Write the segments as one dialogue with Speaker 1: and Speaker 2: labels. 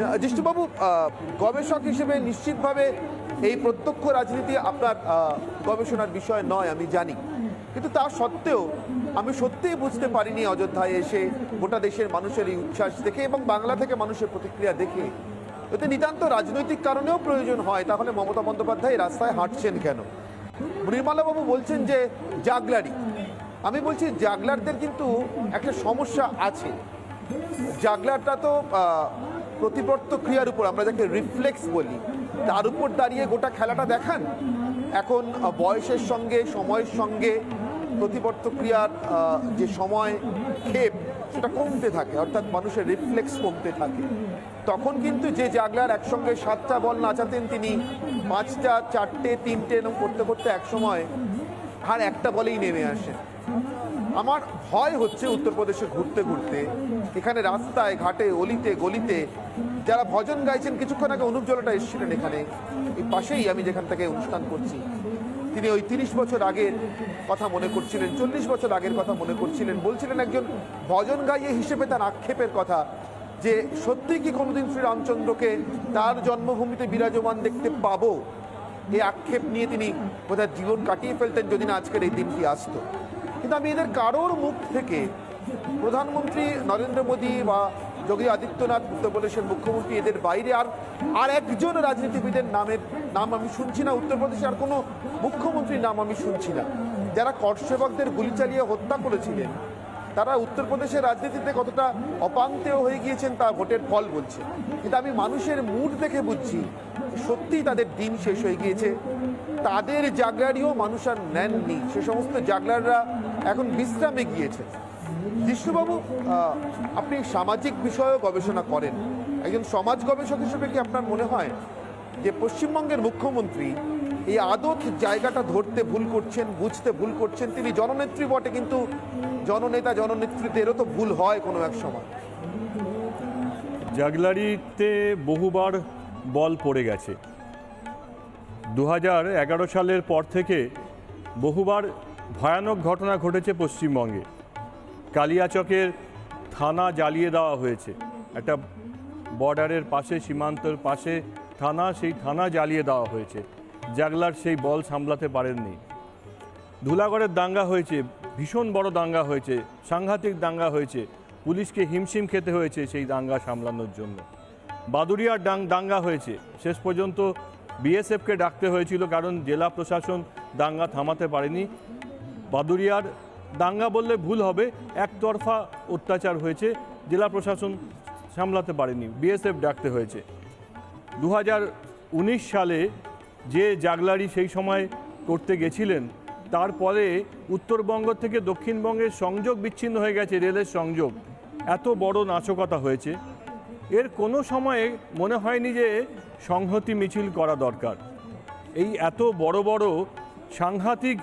Speaker 1: আহ, গবেষক হিসেবে নিশ্চিতভাবে এই প্রত্যক্ষ রাজনীতি আপনার গবেষণার বিষয় নয় আমি জানি। কিন্তু তা সত্ত্বেও আমি সত্যিই বুঝতে পারিনি অযোধ্যায় এসে গোটা দেশের মানুষের এই উচ্ছ্বাস দেখে এবং বাংলা থেকে মানুষের প্রতিক্রিয়া দেখে। এতে নিতান্ত রাজনৈতিক কারণেও প্রয়োজন হয় তাহলে মমতা বন্দ্যোপাধ্যায় রাস্তায় হাঁটছেন কেন? নির্মলাবাবু বলছেন যে জাগলারি আমি বলছি জাগলারদের কিন্তু একটা সমস্যা আছে। জাগলারটা তো প্রতিবর্ত ক্রিয়ার উপর, আমরা যাকে রিফ্লেক্স বলি, তার উপর দাঁড়িয়ে গোটা খেলাটা দেখান। এখন বয়সের সঙ্গে, সময়ের সঙ্গে প্রতিবর্ত ক্রিয়ার যে সময় ক্ষেপ সেটা কমতে থাকে, অর্থাৎ মানুষের রিফ্লেক্স কমতে থাকে। তখন কিন্তু যে জাগলার একসঙ্গে সাতটা বল নাচাতেন তিনি, পাঁচটা, চারটে, তিনটে, এরকম করতে করতে একসময় আর একটা বলেই নেমে আসেন। আমার ভয় হচ্ছে উত্তরপ্রদেশে ঘুরতে ঘুরতে। এখানে রাস্তায়, ঘাটে, অলিতে, গলিতে যারা ভজন গাইছেন, কিছুক্ষণ আগে অনুপ জলটা এসেছিলেন এখানে। এই পাশেই আমি যেখান থেকে অনুষ্ঠান করছি। তিনি ওই তিরিশ বছর আগের কথা মনে করছিলেন, চল্লিশ বছর আগের কথা মনে করছিলেন। বলছিলেন একজন ভজন গাইয়ে হিসেবে তার আক্ষেপের কথা যে, সত্যি কি কোনোদিন শ্রীরামচন্দ্রকে তার জন্মভূমিতে বিরাজমান দেখতে পাবো? এই আক্ষেপ নিয়ে তিনি বোধহয় জীবন কাটিয়ে ফেলতেন যদি না আজকের এই দিনটি আসতো। কিন্তু আমি এদের কারোর মুখ থেকে প্রধানমন্ত্রী নরেন্দ্র মোদী বা যোগী আদিত্যনাথ উত্তরপ্রদেশের মুখ্যমন্ত্রী এদের বাইরে আর আর একজন রাজনীতিবিদের নামের নাম আমি শুনছি না উত্তরপ্রদেশে আর কোনো মুখ্যমন্ত্রীর নাম আমি শুনছি না। যারা করসেবকদের গুলি চালিয়ে হত্যা করেছিলেন, তারা উত্তরপ্রদেশের রাজনীতিতে কতটা অপান্তেয় হয়ে গিয়েছেন তা ভোটের ফল বলছে। কিন্তু আমি মানুষের মুড দেখে বুঝছি, সত্যিই তাদের দিন শেষ হয়ে গিয়েছে। তাদের জাগলারিও মানুষ আর নেননি। সে সমস্ত জাগলাররা এখন বিশ্রামে গিয়েছে। জিষ্ণুবাবু আপনি সামাজিক বিষয়েও গবেষণা করেন। একজন সমাজ গবেষক হিসেবে কি আপনার মনে হয় যে পশ্চিমবঙ্গের মুখ্যমন্ত্রী এই আদত জায়গাটা ধরতে ভুল করছেন, বুঝতে ভুল করছেন? তিনি জননেত্রী বটে, কিন্তু জননেতা জননেত্রীদেরও তো ভুল হয় কোনো এক সময়।
Speaker 2: জাগলারিতে বহুবার বল পড়ে গেছে। দু সালের পর থেকে বহুবার ভয়ানক ঘটনা ঘটেছে পশ্চিমবঙ্গে। কালিয়াচকের থানা জ্বালিয়ে দেওয়া হয়েছে। একটা বর্ডারের পাশে, সীমান্তের পাশে থানা, সেই থানা জ্বালিয়ে দেওয়া হয়েছে। জাগলার সেই বল সামলাতে পারেননি। ধুলাগড়ের দাঙ্গা হয়েছে, ভীষণ বড় দাঙ্গা হয়েছে, সাংঘাতিক দাঙ্গা হয়েছে। পুলিশকে হিমশিম খেতে হয়েছে সেই দাঙ্গা সামলানোর জন্য। বাদুরিয়ার দাঙ্গা হয়েছে। শেষ পর্যন্ত বিএসএফকে ডাকতে হয়েছিল কারণ জেলা প্রশাসন দাঙ্গা থামাতে পারেনি। বাদুরিয়ার দাঙ্গা বললে ভুল হবে, একতরফা অত্যাচার হয়েছে, জেলা প্রশাসন সামলাতে পারেনি, বিএসএফ ডাকতে হয়েছে। দু হাজার উনিশ সালে যে জাগলারি সেই সময় করতে গেছিলেন তারপরে উত্তরবঙ্গ থেকে দক্ষিণবঙ্গের সংযোগ বিচ্ছিন্ন হয়ে গেছে, রেলের সংযোগ। এত বড় নাশকতা হয়েছে। এর কোনো সময়ে মনে হয়নি যে সংহতি মিছিল করা দরকার। এই এত বড় বড় সাংঘাতিক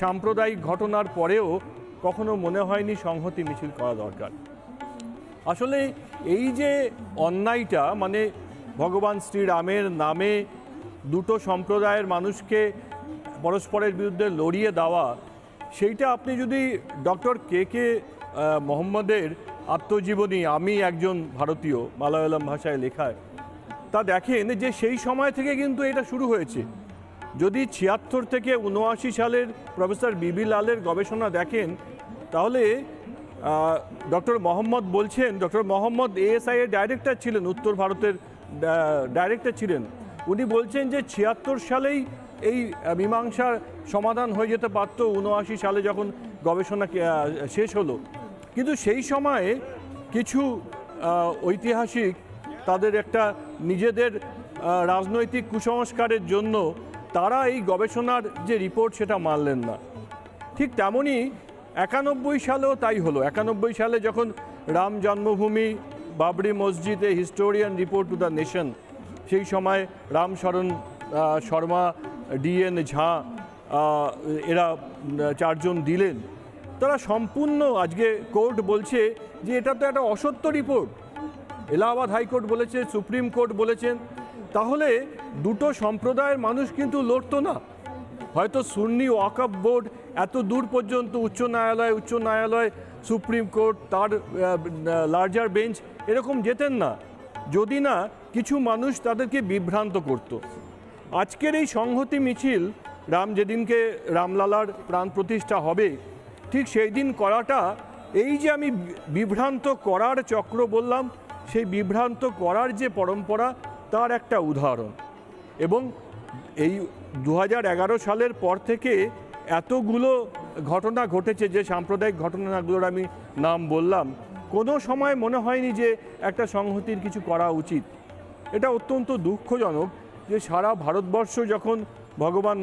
Speaker 2: সাম্প্রদায়িক ঘটনার পরেও কখনো মনে হয়নি সংহতি মিছিল করা দরকার। আসলে এই যে অন্যায়টা মানে ভগবান শ্রীরামের নামে দুটো সম্প্রদায়ের মানুষকে পরস্পরের বিরুদ্ধে লড়িয়ে দেওয়া, সেইটা আপনি যদি ডক্টর কে কে মোহাম্মদের আত্মজীবনী আমি একজন ভারতীয় মালায়ালাম ভাষায় লেখায়, তা দেখেন যে সেই সময় থেকে কিন্তু এটা শুরু হয়েছে। যদি ছিয়াত্তর থেকে উনআশি সালের প্রফেসর বিবি লালের গবেষণা দেখেন, তাহলে ডক্টর মোহাম্মদ বলছেন, ডক্টর মোহাম্মদ এএসআই এর ডাইরেক্টর ছিলেন, উত্তর ভারতের ডাইরেক্টর ছিলেন। উনি বলছেন যে ছিয়াত্তর সালেই এই মীমাংসার সমাধান হয়ে যেতে পারত উনআশি সালে যখন গবেষণা শেষ হলো। কিন্তু সেই সময়ে কিছু ঐতিহাসিক তাদের একটা নিজেদের রাজনৈতিক কুসংস্কারের জন্য তারা এই গবেষণার যে রিপোর্ট সেটা মানলেন না। ঠিক তেমনই একানব্বই সালেও তাই হলো। একানব্বই সালে যখন রাম জন্মভূমি, বাবরি মসজিদে historian report to the nation, সেই সময় রাম শরণ শর্মা ডিএন ঝা এরা চারজন দিলেন। তারা সম্পূর্ণ আজকে কোর্ট বলছে যে এটা তো একটা অসত্য রিপোর্ট। এলাহাবাদ হাইকোর্ট বলেছে, সুপ্রিম কোর্ট বলেছেন। তাহলে দুটো সম্প্রদায়ের মানুষ কিন্তু লড়তো না। হয়তো সুন্নি ওয়াকফ বোর্ড এত দূর পর্যন্ত উচ্চ ন্যায়ালয় উচ্চ ন্যায়ালয়, সুপ্রিম কোর্ট, তার লার্জার বেঞ্চ এরকম যেতেন না। যদি না, কিছু মানুষ তাদেরকে বিভ্রান্ত করত। আজকের এই সংহতি মিছিল রাম যেদিনকে রামলালার প্রাণ প্রতিষ্ঠা হবে ঠিক সেই দিন করাটা, এই যে আমি বিভ্রান্ত করার চক্র বললাম, সেই বিভ্রান্ত করার যে পরম্পরা, তার একটা উদাহরণ। এবং এই দু হাজার এগারো সালের পর থেকে এতগুলো ঘটনা ঘটেছে, যে সাম্প্রদায়িক ঘটনাগুলোর আমি নাম বললাম, কোনো সময় মনে হয়নি যে একটা সংহতির কিছু করা উচিত। এটা অত্যন্ত দুঃখজনক যে সারা ভারতবর্ষ যখন ভগবান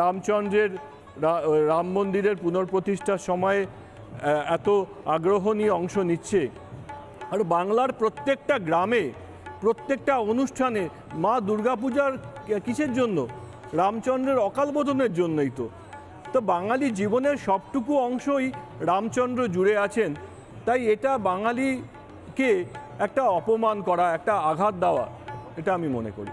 Speaker 2: রামচন্দ্রের রাম মন্দিরের পুনর্প্রতিষ্ঠার সময়ে এত আগ্রহ নিয়ে অংশ নিচ্ছে। আর বাংলার প্রত্যেকটা গ্রামে, প্রত্যেকটা অনুষ্ঠানে মা দুর্গাপূজার কিসের জন্য? রামচন্দ্রের অকাল বোধনের জন্যই তো। তো বাঙালি জীবনের সবটুকু অংশই রামচন্দ্র জুড়ে আছেন। তাই এটা বাঙালিকে একটা অপমান করা, একটা আঘাত দেওয়া, এটা আমি মনে করি।